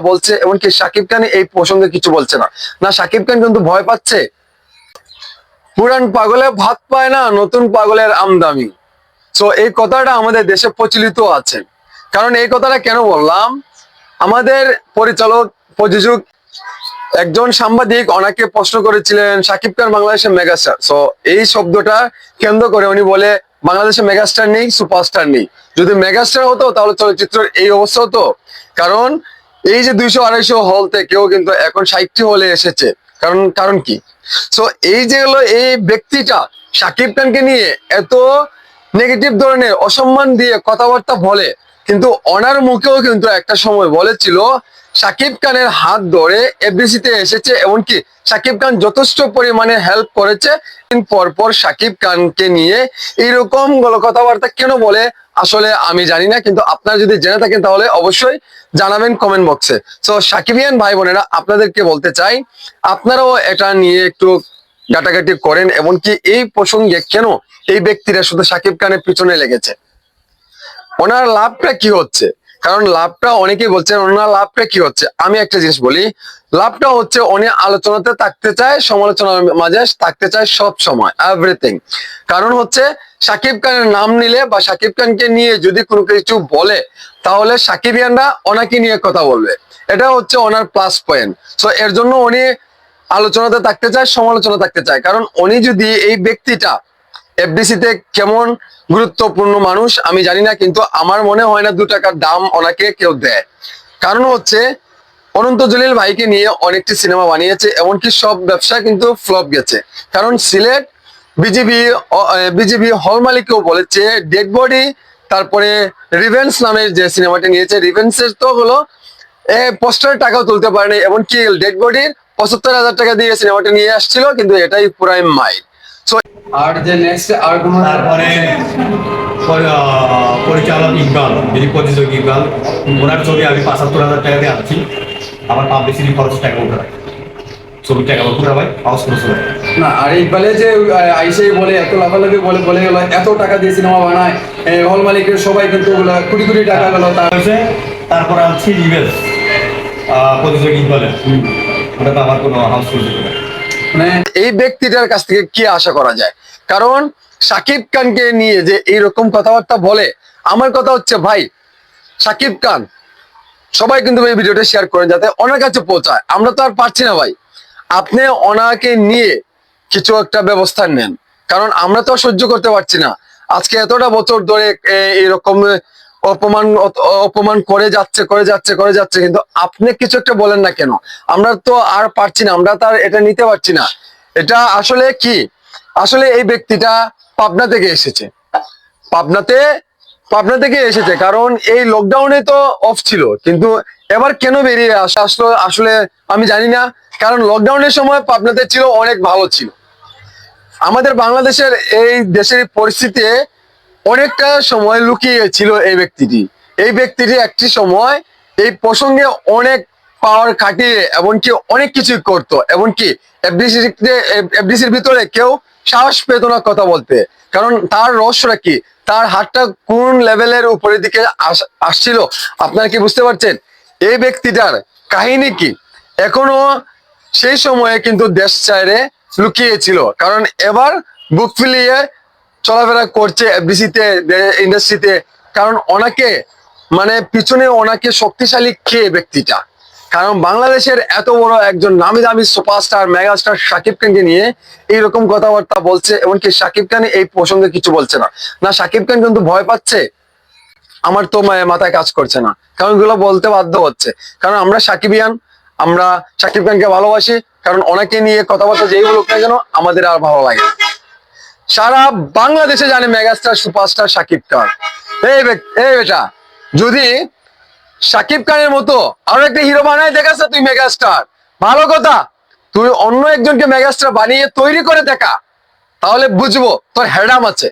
বলছে, এমনকি সাকিব খান এই প্রসঙ্গে কিছু বলছে না। না সাকিব খান কিন্তু ভয় পাচ্ছে। পুরান পাগলে ভাত পায় না, নতুন পাগলের আমদামি তো এই কথাটা আমাদের দেশে প্রচলিত আছে। কারণ এই কথাটা কেন বললাম? আমাদের পরিচালক, প্রযোজক একজন সাংবাদিক ওনাকে প্রশ্ন করেছিলেন সাকিব খান বাংলাদেশের মেগাস্টার। সো এই শব্দটা কেন্দ্র করে উনি বলে বাংলাদেশে মেগাস্টার নেই, সুপারস্টার নেই। যদি মেগাস্টার হতো, তাহলে চলচ্চিত্রের এই অবস্থা হতো। কারণ এই যে দুইশো আড়াইশো হল থেকেও কিন্তু এখন ষাটটি হলে এসেছে, কারণ কারণ কি? সো এই যে হলো এই ব্যক্তিটা, সাকিব খানকে নিয়ে এত নেগেটিভ ধরনের অসম্মান দিয়ে কথাবার্তা বলে কিন্তু ওনার মুখেও কিন্তু একটা সময় বলেছিল, সাকিব খানের হাত ধরে এফবিসিতে এসেছে, এমনকি সাকিব খান যথেষ্ট পরিমাণে হেল্প করেছে। দিন পর পর সাকিব খানকে নিয়ে এইরকমগুলো কথাবার্তা কেন বলে, আসলে আমি জানি না, কিন্তু আপনারা যদি জেনে থাকেন তাহলে অবশ্যই জানাবেন কমেন্ট বক্সে তো সাকিবিয়ান ভাই বোনেরা, আপনাদেরকে বলতে চাই, আপনারাও এটা নিয়ে একটু ঘাটাঘাটি করেন, এমনকি এই প্রসঙ্গে কেন এই ব্যক্তিরা শুধু সাকিব খানের পিছনে লেগেছে? ওনার লাভটা কি হচ্ছে? কারণ লাভটা অনেকেই বলছেন, ওনার লাভটা কি হচ্ছে? আমি একটা জিনিস বলি, লাভটা হচ্ছে অনেক আলোচনাতে থাকতে চায়, সমালোচনার মাঝে থাকতে চায় সব সময় এভরিথিং কারণ হচ্ছে সাকিব খানের নাম নিলে বা সাকিব খানকে নিয়ে যদি কোনো কিছু বলে, তাহলে সাকিব সাকিবিয়ানরা ওনাকে নিয়ে কথা বলবে। এটা হচ্ছে ওনার প্লাস পয়েন্ট সো এর জন্য উনি আলোচনাতে থাকতে চায় সমালোচনা থাকতে চায়। কারণ উনি যদি এই ব্যক্তিটা এফডিসিতে কেমন গুরুত্বপূর্ণ মানুষ আমি জানি না, কিন্তু আমার মনে হয় না দু টাকার দাম ওনাকে কেউ দেয়। কারণ হচ্ছে, অনন্ত জলিল ভাইকে নিয়ে অনেকটি সিনেমা বানিয়েছে, এমনকি সব ব্যবসা কিন্তু ফ্লপ গেছে। কারণ সিলেট বিজেপি বিজেপি হল মালিকও বলেছে ডেড বডি তারপরে রিভেন্স নামের যে সিনেমাটি নিয়েছে রিভেন্সের তো হলো পোস্টার টাকাও তুলতে পারেনি, এমনকি ডেড বডির পঁচাত্তর হাজার টাকা দিয়ে সিনেমাটা নিয়ে আসছিল, কিন্তু এটাই পুরাই মাইল। আর যে নেক্সট আর কোনো তারপরে পরি- পরিচালক ইকবাল যিনি প্রযোজক ইকবাল ওনার ছবি আমি পাঁচাত্তর হাজার টাকা দিয়ে আনছি আমার পাবলিসিটি খরচ টাকা রাখি ছবির টাকা উঠে ভাই হাউস খরচ না আর ইকবালে যে আইসে বলে এত লাফালাফি বলে বলে গেল এত টাকা দিয়ে সিনেমা বানায় হল মালিকের সবাই কিন্তু ওগুলা কোটি কোটি টাকা গেল তার হয়েছে তারপরে আনছি রিভেল প্রযোজক ইকবালের। ওটা তো আমার কোনো হাউস খরচ এই ব্যক্তিটার কাছ থেকে কি আশা করা যায়? কারণ সাকিব খানকে নিয়ে যে এইরকম কথাবার্তা বলে, আমার কথা হচ্ছে, ভাই, সাকিব খান, সবাই কিন্তু এই ভিডিওটা শেয়ার করেন যাতে ওনার কাছে পৌঁছায়। আমরা তো আর পারছি না ভাই। আপনি ওনাকে নিয়ে কিছু একটা ব্যবস্থা নেন। কারণ আমরা তো সহ্য করতে পারছি না। আজকে এতটা বছর ধরে এরকম অপমান অপমান করে যাচ্ছে করে যাচ্ছে করে যাচ্ছে, কিন্তু আপনি কিছু একটা বলেন না কেন? আমরা তো আর পারছি না, আমরা তো আর এটা নিতে পারছি না। এটা আসলে কি? আসলে এই ব্যক্তিটা পাবনা থেকে এসেছে। পাবনাতে, পাবনা থেকে এসেছে, কারণ এই লকডাউনে তো অফ ছিল, কিন্তু এবার কেন বেরিয়ে আসা আসলো, আসলে আমি জানি না, কারণ লকডাউনের সময় পাবনাতে ছিল, অনেক ভালো ছিল। আমাদের বাংলাদেশের এই দেশের পরিস্থিতি অনেকটা সময় লুকিয়ে ছিল এই ব্যক্তিটি। এই ব্যক্তিটি একটি সময় এই প্রসঙ্গে অনেক পাওয়ার খাটিয়ে, এমনকি অনেক কিছু করতো। এমনকি এফডিসির ভিতরে কেউ সাহস পেত না কথা বলতে। কারণ তার রহস্যটা কি? তার হাতটা কোন লেভেলের উপরের দিকে আস- আসছিল? আপনারা কি বুঝতে পারছেন? এই ব্যক্তিটার কাহিনী কি? এখনও সেই সময়ে কিন্তু দেশ চাইরে লুকিয়েছিল। কারণ এবার বুক ফিলিয়ে চলাফেরা করছে এফডিসিতে ইন্ডাস্ট্রিতে কারণ ওনাকে মানে পিছনে ওনাকে শক্তিশালী খেয়ে ব্যক্তিটা? কারণ বাংলাদেশের এত বড় একজন নামি দামি সুপারস্টার মেগাস্টার শাকিব খানকে নিয়ে এইরকম কথাবার্তা বলছে, এমনকি শাকিব খান এই প্রসঙ্গে কিছু বলছে না। না, শাকিব খান কিন্তু ভয় পাচ্ছে, আমার তো মাথায় কাজ করছে না। কারণ এগুলো বলতে বাধ্য হচ্ছে। কারণ আমরা সাকিবিয়ান আমরা সাকিব খানকে ভালোবাসি, কারণ ওনাকে নিয়ে কথাবার্তা যেই বলুক না কেন, আমাদের আর ভালো লাগে। সারা বাংলাদেশে জানে মেগাস্টার সুপারস্টার সাকিব খান। এই এই বেটা, যদি সাকিব খানের মতো আরও একটা হিরো বানায়, দেখাস তুই মেগাস্টার। ভালো কথা, তুই অন্য একজনকে মেগাস্টার বানিয়ে তৈরি করে দেখা। তাহলে বুঝব তোর হ্যাডাম আছে।